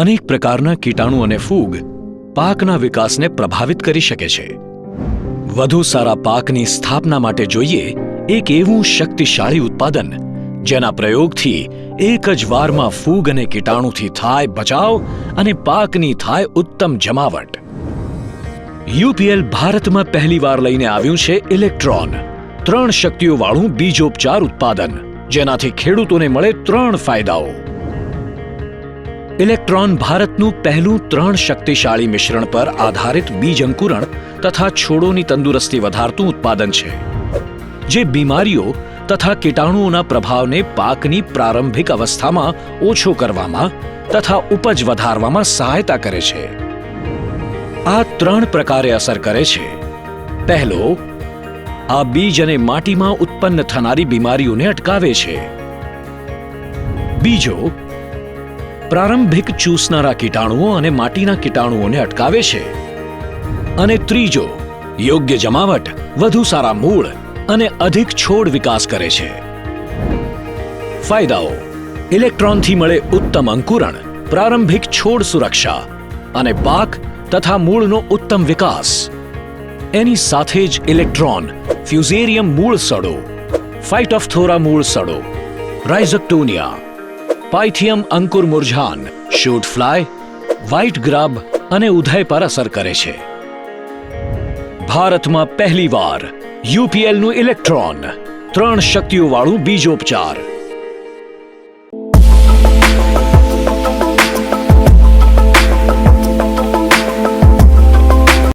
અનેક પ્રકારના કીટાણુ અને ફૂગ પાકના વિકાસને પ્રભાવિત કરી શકે છે. વધુ સારા પાકની સ્થાપના માટે જોઈએ એક એવું શક્તિશાળી ઉત્પાદન જેના પ્રયોગથી એક જ વારમાં ફૂગ અને કીટાણુથી થાય બચાવ અને પાકની થાય ઉત્તમ જમાવટ. યુપીએલ ભારતમાં પહેલીવાર લઈને આવ્યું છે ઇલેક્ટ્રોન, ત્રણ શક્તિઓવાળું બીજોપચાર ઉત્પાદન, જેનાથી ખેડૂતોને મળે ત્રણ ફાયદાઓ. ઇલેક્ટ્રોન ભારતનું પહેલું ત્રણ શક્તિશાળી મિશ્રણ પર આધારિત બીજ અંકુરણ તથા છોડોની તંદુરસ્તી વધારતું ઉત્પાદન છે. જે બીમારીઓ તથા કીટાણુઓના પ્રભાવને પાકની પ્રારંભિક અવસ્થામાં ઓછો કરવામાં તથા ઉપજ વધારવામાં સહાયતા કરે છે. આ ત્રણ પ્રકારે અસર કરે છે. પહેલો, આ બીજ અને માટીમાં ઉત્પન્ન થનારી બીમારીઓને અટકાવે છે. બીજો પ્રારંભિક ચૂસનારા કીટાણુઓ અને માટીના કીટાણુઓને અટકાવે છે. અને ત્રીજો, યોગ્ય જમાવટ, વધુ સારા મૂળ અને અધિક છોડ વિકાસ કરે છે. ફાયદાઓ, ઇલેક્ટ્રોનથી મળે ઉત્તમ અંકુરણ, પ્રારંભિક છોડ સુરક્ષા અને પાક તથા મૂળનો ઉત્તમ વિકાસ. એની સાથે જ ઇલેક્ટ્રોન, ફ્યુઝેરિયમ મૂળ સડો ફાઇટોફથોરા મૂળ સડો, રાઇઝોક્ટોનિયા પાઇથિયમ અંકુર મુરઝાન, શૂટ ફ્લાય, વ્હાઇટ ગ્રાબ અને ઉધય પર અસર કરે છે. ભારતમાં પહેલીવાર યુપીએલનું ઇલેક્ટ્રોન, ત્રણ શક્તિઓવાળું બીજોપચાર.